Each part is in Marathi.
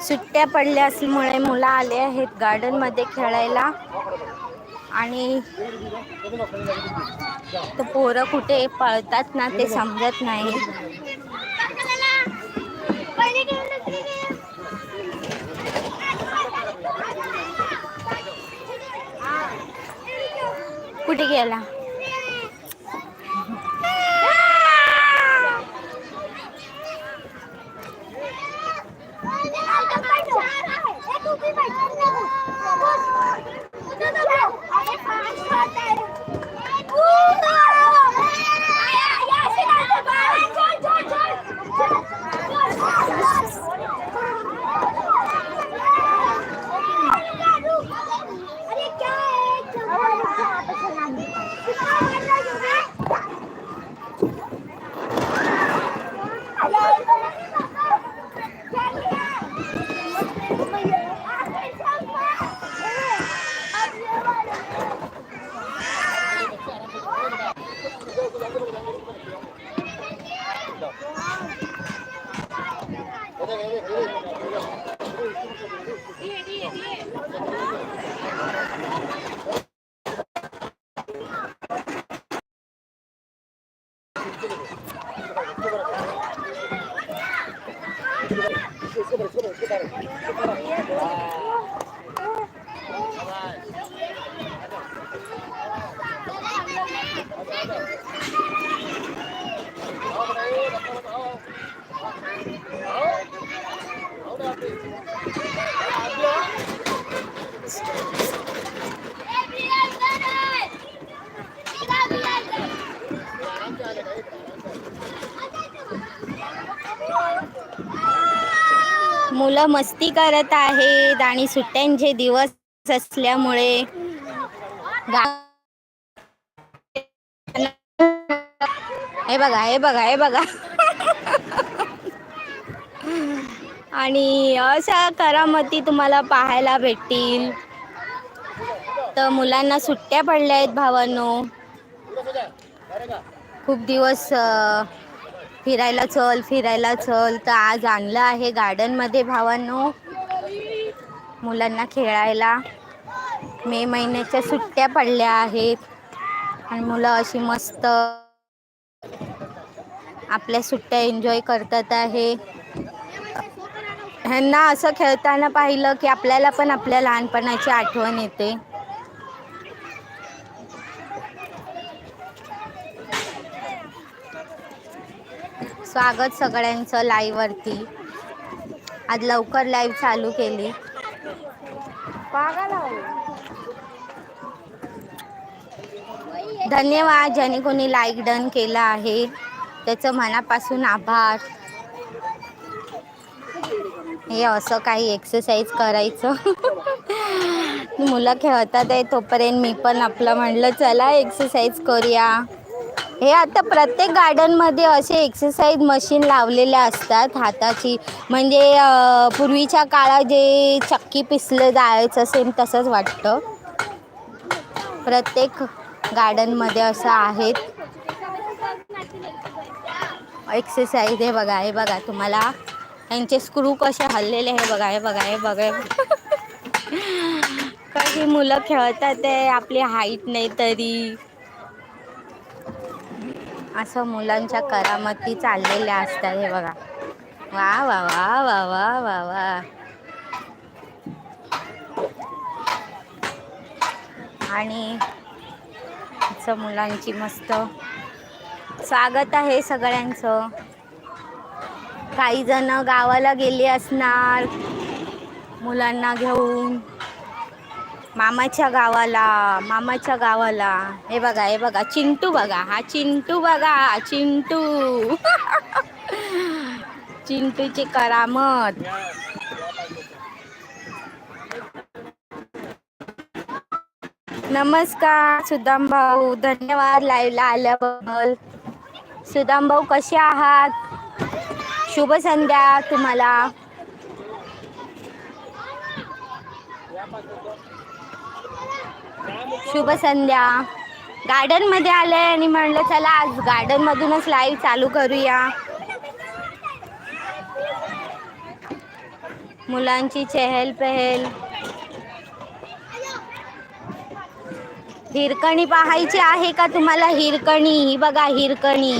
सुट्ट्या पडल्या असल्यामुळे मुलं आले आहेत गार्डनमध्ये खेळायला. आणि पोरं कुठे पळतात ना ते समजत नाही. कुठे गेला? Thank you. मुलं मस्ती करत आहेत आणि सुट्ट्यांचे दिवस असल्यामुळे गा- हे बघा हे बघा हे बघा. आणि अशा करामती तुम्हाला पाहायला भेटतील. तर मुलांना सुट्ट्या पडल्या आहेत भावांनो. खूप दिवस फिरायला चल फिरायला चल. तर आज आणलं आहे गार्डनमध्ये भावांनो. मुलांना खेळायला. मे महिन्याच्या सुट्ट्या पडल्या आहेत. आणि मुलं अशी मस्त आपल्या सुट्ट्या एन्जॉय करतात आहे. ह्यांना असं खेळताना पाहिलं की आपल्याला पण आपल्या लहानपणाची आठवण येते. स्वागत सगळ्यांचं लाईव्हवरती आज लवकर लाईव्ह चालू केली. धन्यवाद ज्याने कोणी लाईक डन केलं आहे. त्याचं मनापासून आभार. हे असं काही एक्सरसाइज करायचं. मुलं खेळतात आहे तोपर्यंत मी पण आपलं म्हणलं चला एक्सरसाइज करूया. हे आता प्रत्येक गार्डनमध्ये असे एक्सरसाइज मशीन लावलेल्या असतात हाताची. म्हणजे पूर्वीच्या काळात जे चक्की पिसलं जायचं सेम तसंच वाटतं. प्रत्येक गार्डनमध्ये असं आहेत. एक्सरसाइज हे बघा हे बघा तुम्हाला. त्यांचे स्क्रू कसे हल्लेले हे बघा हे बघा हे बघा हे बघा. काही मुलं खेळतात आहे आपली हाईट नाही तरी. असं मुलांच्या करामती चाललेल्या असतात हे बघा. वा वा वा वा वा वा वा. आणि असं मुलांची मस्त स्वागत आहे सगळ्यांचं. काही जण गावाला गेले असणार मुलांना घेऊन. मामाच्या गावाला मामाच्या गावाला. हे बघा हे बघा चिंटू बघा. हा चिंटू बघा चिंटू. चिंटूची करामत. नमस्कार सुदाम भाऊ धन्यवाद लाईव्हला आल्याबद्दल. सुदाम भाऊ कसे आहात? शुभ संध्या तुम्हाला. शुभ संध्या. गार्डनमध्ये आले आणि म्हणलं चला आज गार्डन मधूनच लाईव्ह चालू करूया. मुलांची चहल पहल. हिरकणी पाहायची आहे का तुम्हाला? हिरकणी ही बघा हिरकणी.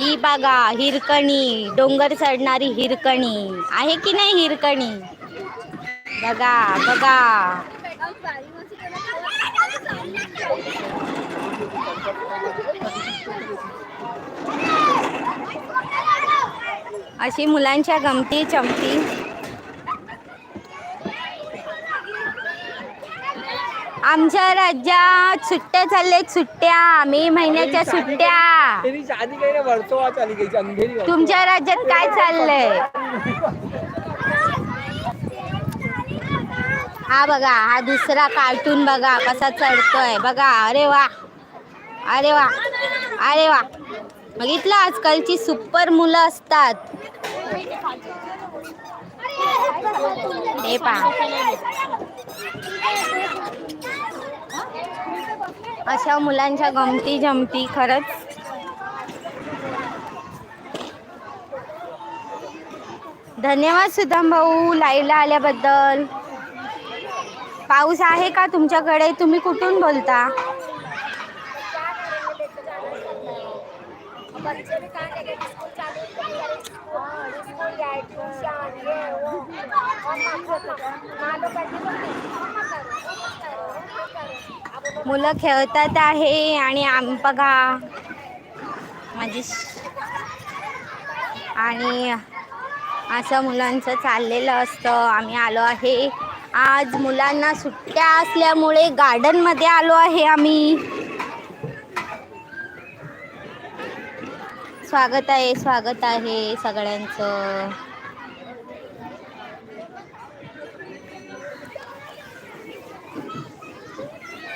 ही बघा हिरकणी डोंगर चढणारी हिरकणी. आहे की नाही हिरकणी? बघा बघा. अशी मुलांच्या गमती चमती. आमच्या राज्यात सुट्ट्या चालल्यात सुट्ट्या मे महिन्याच्या सुट्ट्या. तुमच्या राज्यात काय चाललंय? हा बघा हा दुसरा कार्टून बघा कसा चढतोय. बघा अरे वा. अरे वा. अरे वा. बघितलं आजकालची सुपर मुलं असतात. हे पहा. अशा मुलांच्या गमती जमती खरंच. धन्यवाद सुदाम भाऊ लाईव्हला आल्याबद्दल. पाऊस आहे का तुमच्याकडे? तुम्ही कुठून बोलता? मुलं खेळतात आहे आणि आम बघा. माझी आणि असं मुलांचं चाललेलं असतं. आम्ही आलो आहे. आज मुलांना सुट्ट्या असल्यामुळे गार्डनमध्ये आलो आहे आम्ही. स्वागत आहे स्वागत आहे सगळ्यांचं.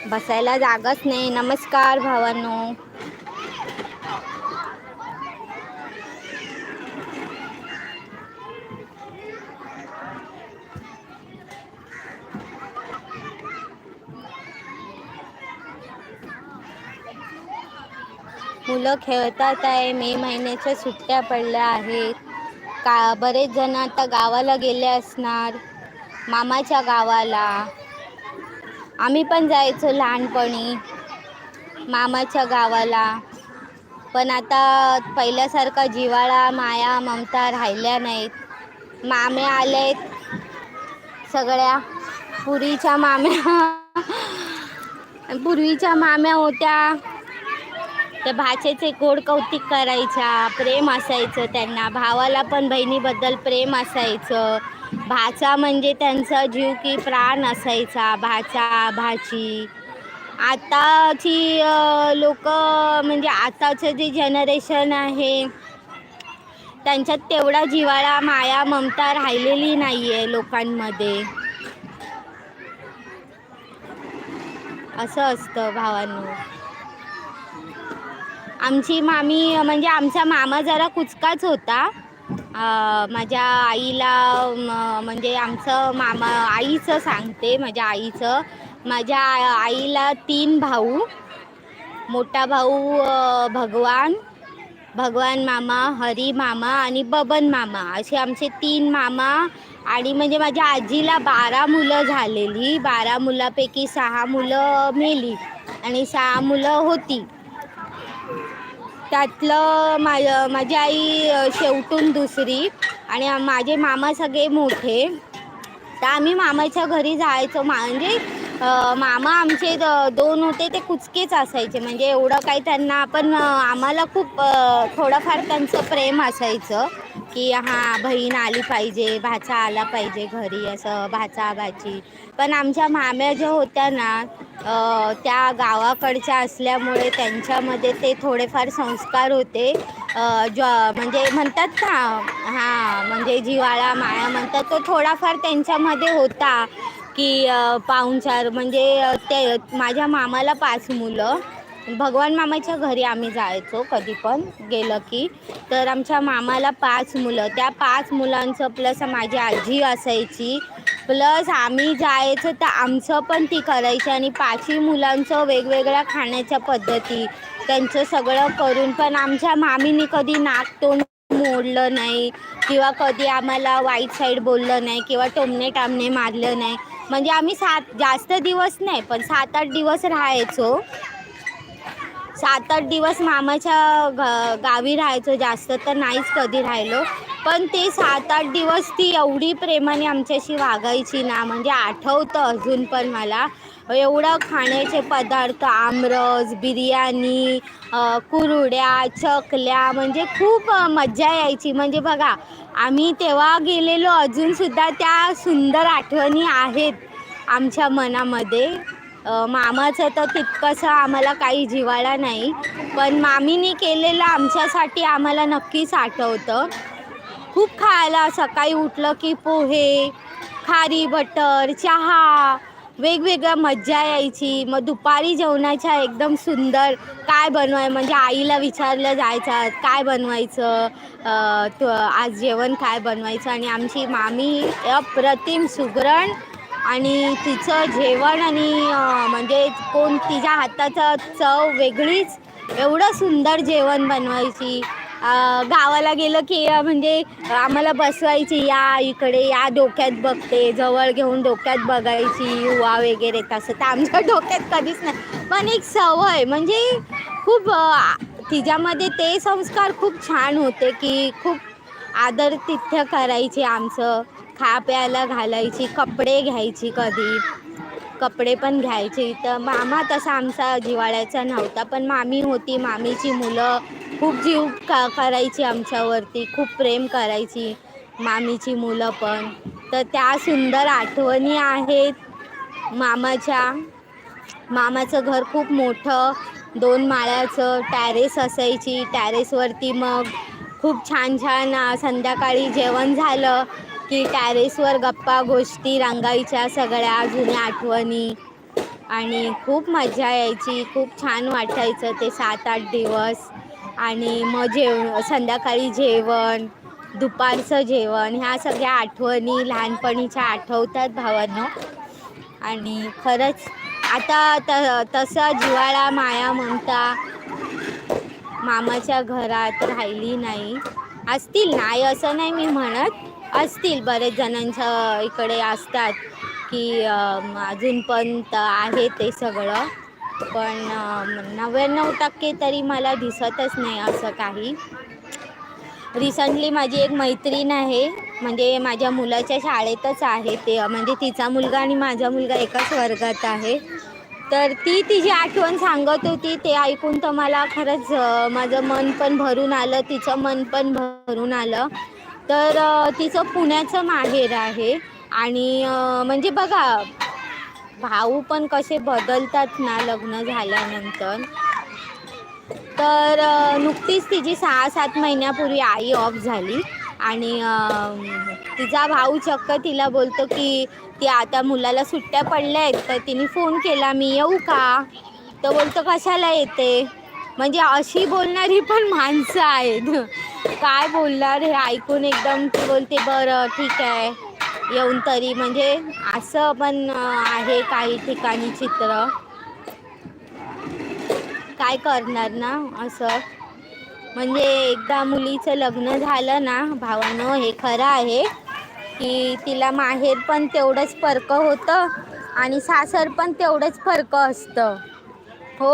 बसायला जागाच नाही. नमस्कार भावांनो. मुलं खेळतात आहे. मे महिन्याच्या सुट्ट्या पडल्या आहेत. का बरेच जण आता गावाला गेले असणार मामाच्या गावाला. आम्ही पण जायचो लहानपणी मामाच्या गावाला. पण आता पहिल्यासारखा जिव्हाळा माया ममता राहिल्या नाहीत. मामे आलेत. सगळ्या पुरीच्या माम्या पूर्वीच्या माम्या होत्या. तर भाचेचे गोड कौतिक करायच्या प्रेम असायचं त्यांना. भावाला पण बहिणीबद्दल प्रेम असायचं. भाचा म्हणजे त्यांचा जीव की प्राण असायचा. भाचा भाची. आताची लोक म्हणजे आताचं जे जनरेशन आहे त्यांच्यात तेवढा जिवाळा माया ममता राहिलेली नाही आहे लोकांमध्ये. असं असतं भावांनो आमची मामी म्हणजे आमचा मामा जरा कुचकाच होता. माझ्या आईला म्हणजे आमचं मामा आईचं सांगते माझ्या आईचं. माझ्या आईला तीन भाऊ मोठा भाऊ भगवान भगवान मामा हरी मामा आणि बबन मामा. असे आमचे तीन मामा आणि म्हणजे माझ्या आजीला बारा मुलं झालेली. बारा मुलापैकी सहा मुलं मेली आणि सहा मुलं होती. त्यातलं मा माझी आई शेवटून दुसरी आणि माझे मामा सगळे मोठे. तर आम्ही मामाच्या घरी जायचो. मा म्हणजे मामा आमचे दोन होते ते कुचकेच असायचे. म्हणजे एवढं काही त्यांना पण आम्हाला खूप थोडंफार त्यांचं प्रेम असायचं की हां बहीण आली पाहिजे भाचा आला पाहिजे घरी असं भाचा भाची पण आमच्या माम्या ज्या होत्या ना त्या गावाकडच्या असल्यामुळे त्यांच्यामध्ये ते थोडेफार संस्कार होते. ज म्हणजे म्हणतात ना हां म्हणजे जिवाळा माया म्हणतात तो थोडाफार त्यांच्यामध्ये होता. की पाहुणचार म्हणजे ते माझ्या मामाला पाच मुलं. भगवान मामाच्या घरी आम्ही जायचो कधी पण गेलं की. तर आमच्या मामाला पाच मुलं. त्या पाच मुलांचं प्लस माझी आजी असायची. प्लस आम्ही जायचं तर आमचं पण ती करायची आणि पाचही मुलांचं वेगवेगळ्या खाण्याच्या पद्धती त्यांचं सगळं करून पण आमच्या मामीने कधी नाक तोंड मोडलं नाही किंवा कधी आम्हाला वाईट साईड बोललं नाही किंवा टोमणे टामणे मारलं नाही. म्हणजे आम्ही सात जास्त दिवस नाही पण सात आठ दिवस राहायचो. सात आठ दिवस मामाच्या ग गावी राहायचो जास्त तर नाहीच कधी राहिलो. पण ते सात आठ दिवस ती एवढी प्रेमाने आमच्याशी वागायची ना म्हणजे आठवतं अजून पण मला. एवढं खाण्याचे पदार्थ आमरस बिर्याणी कुरुड्या कुरड्या चकल्या म्हणजे खूप मज्जा यायची. म्हणजे बघा आम्ही तेव्हा गेलेलो अजूनसुद्धा त्या सुंदर आठवणी आहेत आमच्या मनामध्ये. मामाचं तर तितकंसं आम्हाला काही जिवाळा नाही पण मामीने केलेलं आमच्यासाठी आम्हाला नक्कीच आठवतं. खूप खायला सकाळी उठलं की पोहे खारी बटर चहा वेगवेगळ्या मज्जा यायची. मग दुपारी जेवणाच्या एकदम सुंदर काय बनवाय म्हणजे आईला विचारलं जायचं काय बनवायचं? अ, आज जेवण काय बनवायचं? आणि आमची मामी अप्रतिम सुगरण आणि तिचं जेवण आणि म्हणजे कोण तिच्या हाताचं चव वेगळीच. एवढं सुंदर जेवण बनवायची. गावाला गेलं की म्हणजे आम्हाला बसवायची या इकडे या डोक्यात बघते जवळ घेऊन डोक्यात बघायची युवा वगैरे तसं तर आमच्या डोक्यात कधीच नाही. पण एक सवय म्हणजे खूप तिच्यामध्ये ते संस्कार खूप छान होते की खूप आदर तिथ्य करायची आमचं. खा प्यायला घालायची कपडे घ्यायची कधी. कपडे पण घ्यायचे. तर मामा तसा आमचा जिवाळ्याचा नव्हता पण मामी होती. मामीची मुलं खूप जीव का करायची आमच्यावरती खूप प्रेम करायची मामीची मुलं पण. तर त्या सुंदर आठवणी आहेत मामाच्या. मामाचं घर खूप मोठं दोन माळ्याचं टॅरेस असायची. टॅरेसवरती मग खूप छान छान संध्याकाळी जेवण झालं. की टॅरेसवर गप्पा गोष्टी रंगायच्या सगळ्या जुन्या आठवणी. आणि खूप मजा यायची खूप छान वाटायचं ते सात आठ दिवस. आणि मग जेव संध्याकाळी जेवण दुपारचं जेवण ह्या सगळ्या आठवणी लहानपणीच्या आठवतात भावांनो. आणि खरंच आता त तसं जिवाळा माया म्हणता मामाच्या घरात राहिली नाही. असतील नाही असं नाही मी म्हणत. असतील बरेच जणांच्या इकडे असतात की अजून पण आहे ते सगळं. पण नव्याण्णव टक्के तरी मला दिसतच नाही असं काही. रिसंटली माझी एक मैत्रीण आहे. म्हणजे माझ्या मुलाच्या शाळेतच आहे ते. म्हणजे तिचा मुलगा आणि माझा मुलगा एकाच वर्गात आहे. तर ती तिची आठवण सांगत होती ते ऐकून तर मला खरंच माझं मन पण भरून आलं तिचं मन पण भरून आलं. तर तिचं पुण्याचं माहेर आहे आणि म्हणजे बघा भाऊ पण कसे बदलतात ना लग्न झाल्यानंतर. तर नुकतीच तिची सहा सात महिन्यापूर्वी आई ऑफ झाली. आणि तिचा भाऊ चक्क तिला बोलतो की ती आता मुलाला सुट्ट्या पडल्या आहेत तर तिने फोन केला मी येऊ का? तर बोलतो कशाला येते? म्हणजे अशी बोलणारी पण माणसं आहेत. काय बोलणार हे ऐकून एकदम ती बोलते बरं ठीक आहे येऊन तरी. म्हणजे असं पण आहे काही ठिकाणी चित्र. काय करणार ना असं? म्हणजे एकदा मुलीचं लग्न झालं ना भावानं हे खरं आहे की तिला माहेर पण तेवढंच फरक होतं आणि सासर पण तेवढंच फरक असतं. हो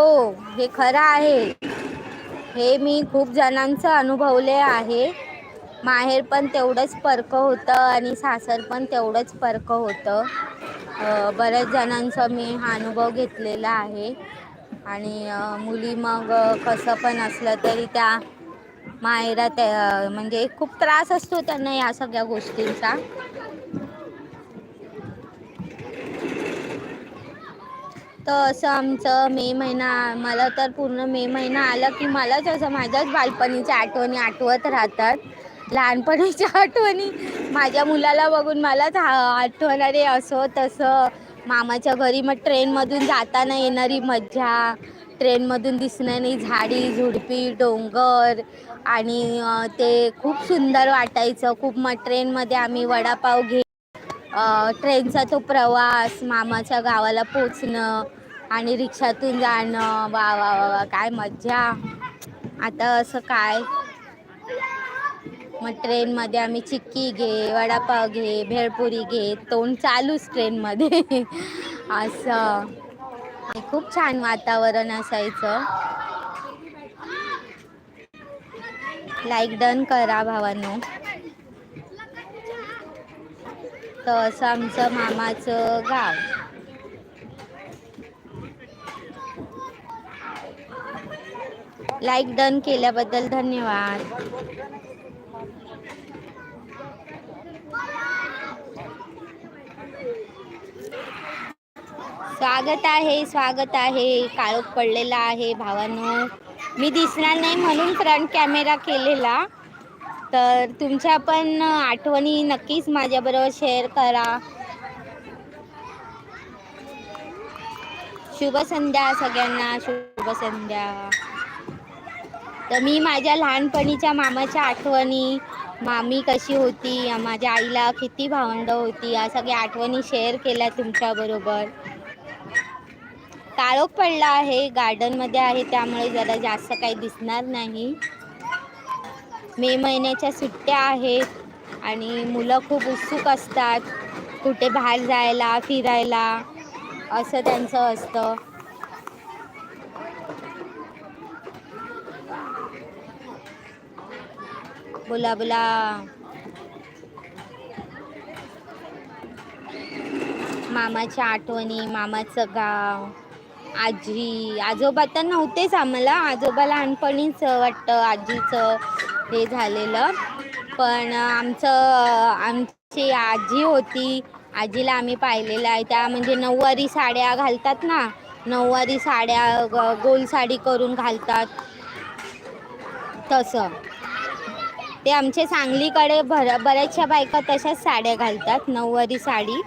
हे खरं आहे. हे मी खूप जणांचं अनुभवले आहे. माहेर पण तेवढंच फरक होतं आणि सासर पण तेवढंच फरक होतं. बऱ्याच जणांचा मी हा अनुभव घेतलेला आहे. आणि मुली मग कसं पण असलं तरी त्या मायरा त्या म्हणजे खूप त्रास असतो त्यांना या सगळ्या गोष्टींचा. तर असं आमचं मे महिना मला तर पूर्ण मे महिना आला की मलाच असं माझ्याच बालपणीच्या आठवणी आठवत राहतात. लहानपणीच्या आठवणी माझ्या मुलाला बघून मलाच आठवणारे असो असं तसं मामाच्या घरी मग ट्रेनमधून जाताना येणारी मज्जा ट्रेनमधून दिसणारी झाडी झुडपी डोंगर आणि ते खूप सुंदर वाटायचं. खूप मग ट्रेनमध्ये आम्ही वडापाव घे ट्रेनचा तो प्रवास मामाच्या गावाला पोचणं आणि रिक्षातून जाणं. वा वा वा वा काय मज्जा. आता असं काय? मग ट्रेनमध्ये आम्ही चिक्की घे वडापाव घे भेळपुरी घे तोंड चालूच ट्रेनमध्ये. असं. खूप छान वातावरण असायचं. लाईक डन करा भावांनो. तर असं आमचं मामाचं गाव. लाईक डन केल्याबद्दल धन्यवाद. स्वागत आहे स्वागत आहे. काळोख पडलेला आहे भावांनो. मी दिसणार नाही म्हणून फ्रंट कॅमेरा केलेला. तर तुमच्या पण आठवणी नक्कीच माझ्याबरोबर शेअर करा. शुभ संध्या सगळ्यांना शुभ संध्या. तर मी माझ्या लहानपणीच्या मामाच्या आठवणी मामी कशी होती माझ्या आईला किती भावंड होती या सगळ्या आठवणी शेअर केल्या तुमच्याबरोबर. काळोख पडला आहे गार्डनमध्ये आहे त्यामुळे जरा जास्त काही दिसणार नाही. मे महिन्याच्या सुट्ट्या आहेत आणि मुलं खूप उत्सुक असतात कुठे बाहेर जायला फिरायला असं त्यांचं असतं. बोला बोला. मामाच्या आठवणी मामाचं गाव. आजी आजोबा तर नव्हतेच आम्हाला. आजोबा लहानपणीच वाटतं आजीचं हे झालेलं. पण आमचं आमची आजी होती. आजीला आम्ही पाहिलेलं आहे. त्या म्हणजे नऊवारी साड्या घालतात ना? नऊवारी साड्या गोल साडी करून घालतात. तसं. ते आमच्या सांगलीकडे भर बऱ्याचशा बायका तशाच साड्या घालतात. नऊवारी साडी.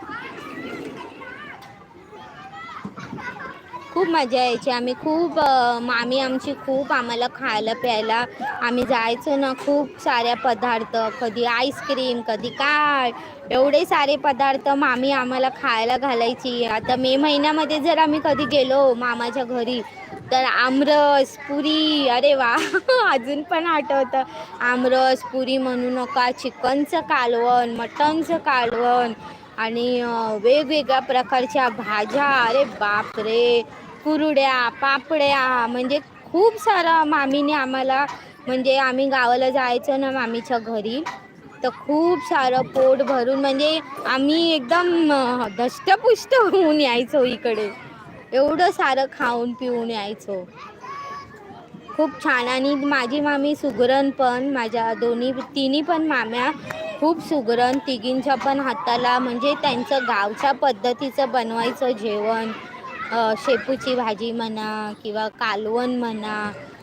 खूप मजा यायची. आम्ही खूप मामी आमची खूप आम्हाला खायला प्यायला आम्ही जायचो ना खूप साऱ्या पदार्थ कधी आईस्क्रीम कधी काय एवढे सारे पदार्थ मामी आम्हाला खायला घालायची. आता मे महिन्यामध्ये जर आम्ही कधी गेलो मामाच्या घरी तर आमरस पुरी अरे वा अजून पण आठवतं. आमरस पुरी म्हणू नका चिकनचं कालवण मटनचं कालवण आणि वेगवेगळ्या प्रकारच्या भाज्या. अरे बापरे! कुरड्या पापड्या म्हणजे खूप सारं मामीने आम्हाला म्हणजे आम्ही गावाला जायचो ना मामीच्या घरी तर खूप सारं पोट भरून म्हणजे आम्ही एकदम धष्टपुष्ट होऊन यायचो इकडे. एवढं सारं खाऊन पिऊन यायचो. खूप छान. आणि माझी मामी सुगरण पण माझ्या दोन्ही तिन्ही पण माम्या खूप सुगरण. तिघींच्या पण हाताला म्हणजे त्यांचं गावच्या पद्धतीचं बनवायचं जेवण शेपूची भाजी म्हणा किंवा कालवण म्हणा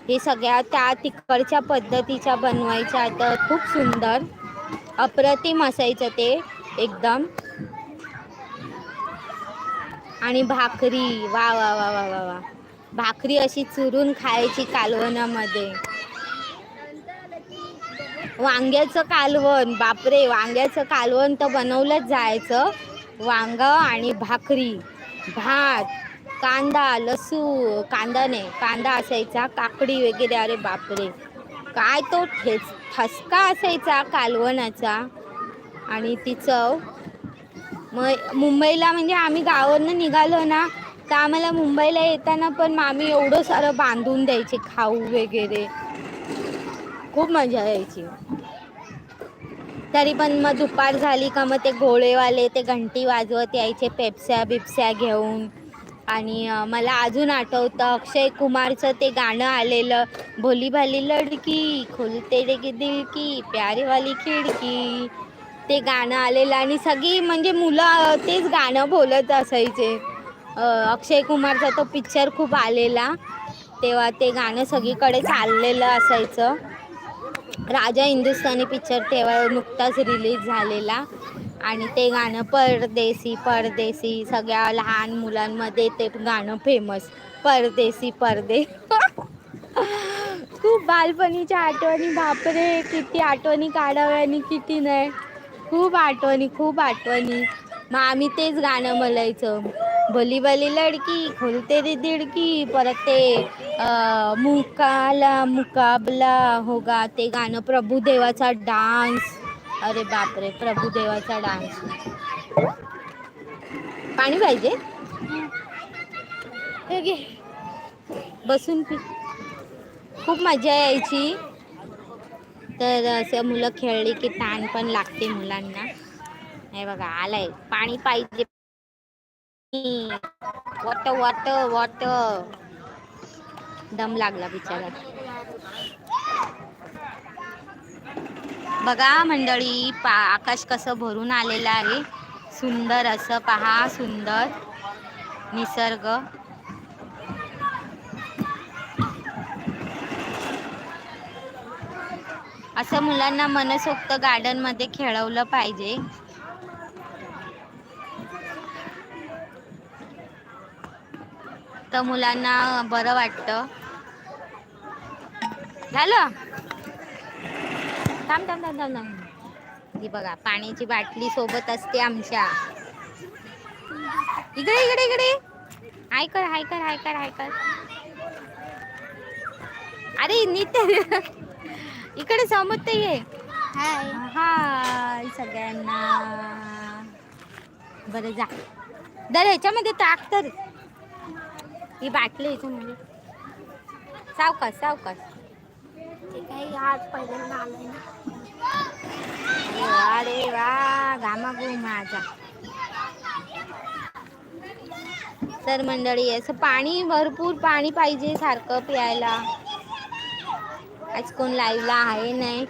हे सगळ्या त्या तिकडच्या पद्धतीच्या बनवायच्या. तर खूप सुंदर अप्रतिम असायचं ते एकदम. आणि भाकरी वा वा वा वा वा वा. भाकरी अशी चुरून खायची कालवणामध्ये. वांग्याचं कालवण बापरे वांग्याचं कालवण तर बनवलंच जायचं. वांग आणि भाकरी भात कांदा लसू कांदा नाही कांदा असायचा काकडी वगैरे अरे बापरे. काय तो ठेच ठसका असायचा कालवणाचा. आणि ती चव मग मुंबईला म्हणजे आम्ही गावावरनं निघालो ना तर आम्हाला मुंबईला येताना पण मामी एवढं सारं बांधून द्यायचे खाऊ वगैरे. खूप मजा यायची. तरी पण मग दुपार झाली का मग ते घोळेवाले ते घंटी वाजवत यायचे पेप्स्या बिप्स्या घेऊन. आणि मला अजून आठवतं अक्षय कुमारचं ते गाणं आलेलं भोली भाली लडकी खुलते रे दिल की प्यारीवाली खिडकी. ते गाणं आलेलं आणि सगळी म्हणजे मुलं तेच गाणं बोलत असायचे. अक्षय कुमारचा तो पिक्चर खूप आलेला तेव्हा ते गाणं सगळीकडे चाललेलं असायचं. राजा हिंदुस्थानी पिक्चर तेव्हा नुकताच रिलीज झालेला. आणि ते गाणं परदेसी परदेसी सगळ्या लहान मुलांमध्ये ते गाणं फेमस परदेसी परदे. खूप बालपणीच्या आठवणी. बापरे किती आठवणी काढाव्या आणि किती नाही. खूप आठवणी खूप आठवणी. मग आम्ही तेच गाणं म्हणायचं. बोली वाली लडकी खोलते रे दिडकी परत ते मुकाला मुकाबला होगा ते गाणं प्रभुदेवाचा डान्स. अरे बापरे प्रभुदेवाचा डान्स. पाणी पाहिजे? हे घे. बसून पी. खूप मजा यायची. तर असं मुलं खेळली की ताण पण लागते मुलांना. हे बघा आलंय. पाणी पाहिजे. What what what. दम लागला बिचारा. बघा मंडळी पा आकाश कसं भरून आलेलं आहे. सुंदर असं पहा सुंदर. निसर्ग. असं मुलांना मनसोक्त गार्डनमध्ये खेळवलं पाहिजे. तर मुलांना बरं वाटतं. झालं? थांब थांब थांब थांब थांब. ही बघा पाण्याची बाटली सोबत असते आमच्या. इकडे इकडे इकडे. हाय कर हाय कर हाय कर हाय कर. अरे नीट इकडे समजते ये. हाय. हाय सगळ्यांना. बरं जा. दर ह्याच्यामध्ये टाक तर ही बाटली ह्याच्यामध्ये सावकाश सावकाश. ते काही आज पहिल्यांदा आलंय ना. अरे वा घामाघूम माझा. तर मंडळी असं पाणी भरपूर पाणी पाहिजे सारखं प्यायला. आज कोण लाईव्हला आहे नाही.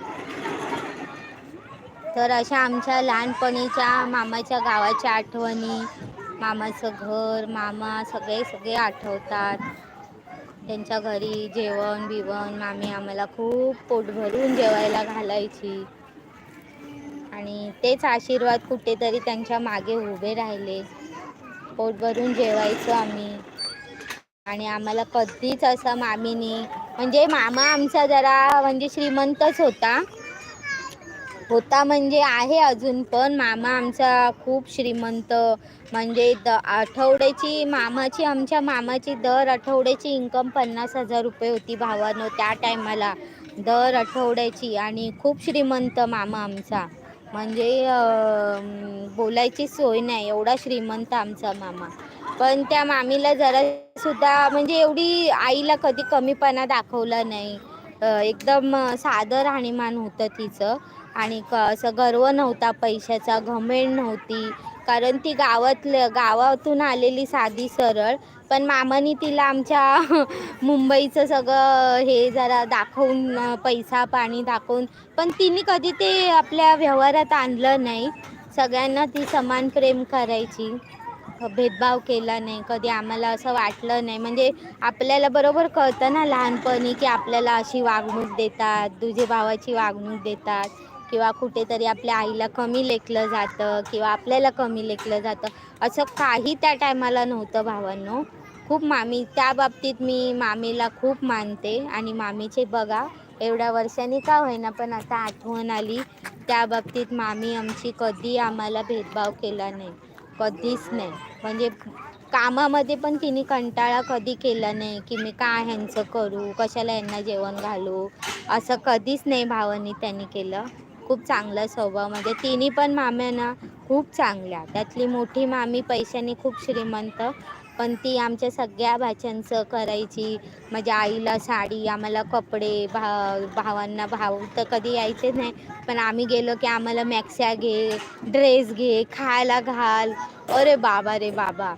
तर अशा आमच्या लहानपणीच्या मामाच्या गावाच्या आठवणी मामाचं घर मामा सगळे सगळे आठवतात. त्यांच्या घरी जेवण बिवण मामी आम्हाला खूप पोट भरून जेवायला घालायची. आणि तेच आशीर्वाद कुठेतरी त्यांच्या मागे उभे राहिले. पोट भरून जेवायचो आम्ही. आणि आम्हाला कधीच असं मामीनी म्हणजे मामा आमचा जरा म्हणजे श्रीमंतच होता. होता म्हणजे आहे अजून पण मामा आमचा खूप श्रीमंत म्हणजे द आठवड्याची मामाची आमच्या मामाची दर आठवड्याची इन्कम पन्नास हजार रुपये होती भावानं त्या टायमाला दर आठवड्याची आणि खूप श्रीमंत मामा आमचा. म्हणजे बोलायची सोय नाही एवढा श्रीमंत आमचा मामा. पण त्या मामीला जरा सुद्धा म्हणजे एवढी आईला कधी कमीपणा दाखवला नाही. एकदम साधं राहणीमान होतं तिचं. आणि क असं गर्व नव्हता पैशाचा घमेंड नव्हती. कारण ती गावातलं गावातून आलेली साधी सरळ. पण मामानी तिला आमच्या मुंबईचं सगळं हे जरा दाखवून पैसा पाणी दाखवून पण तिने कधी ते आपल्या व्यवहारात आणलं नाही. सगळ्यांना ती समान प्रेम करायची. भेदभाव केला नाही कधी आम्हाला असं वाटलं नाही. म्हणजे आपल्याला बरोबर कळतं ना लहानपणी की आपल्याला अशी वागणूक देतात दुजे भावाची वागणूक देतात. किंवा कुठेतरी आपल्या आईला कमी लेखलं जातं किंवा आपल्याला कमी लेखलं जातं. असं काही त्या टायमाला नव्हतं भावांनो. खूप मामी त्या बाबतीत मी मामीला खूप मानते आणि मामीचे बघा एवढ्या वर्षांनी का होईना पण आता आठवण आली. त्या बाबतीत मामी आमची कधी आम्हाला भेदभाव केला नाही. कधीच नाही. म्हणजे कामामध्ये पण तिने कंटाळा कधी केला नाही की मी काय ह्यांचं करू कशाला यांना जेवण घालू? असं कधीच नाही भावानी त्यांनी केलं. खूप चांगला स्वभाव. म्हणजे तिन्ही पण माम्या ना खूप चांगल्या. त्यातली मोठी मामी पैशाने खूप श्रीमंत. पण ती आमच्या सगळ्या भाच्यांचं करायची. माझ्या आईला साडी आम्हाला कपडे भा भावांना भाऊ तर कधी यायचे नाही. पण आम्ही गेलो की आम्हाला मॅक्स्या घे ड्रेस घे खायला घाल. अरे बाबा रे बाबा.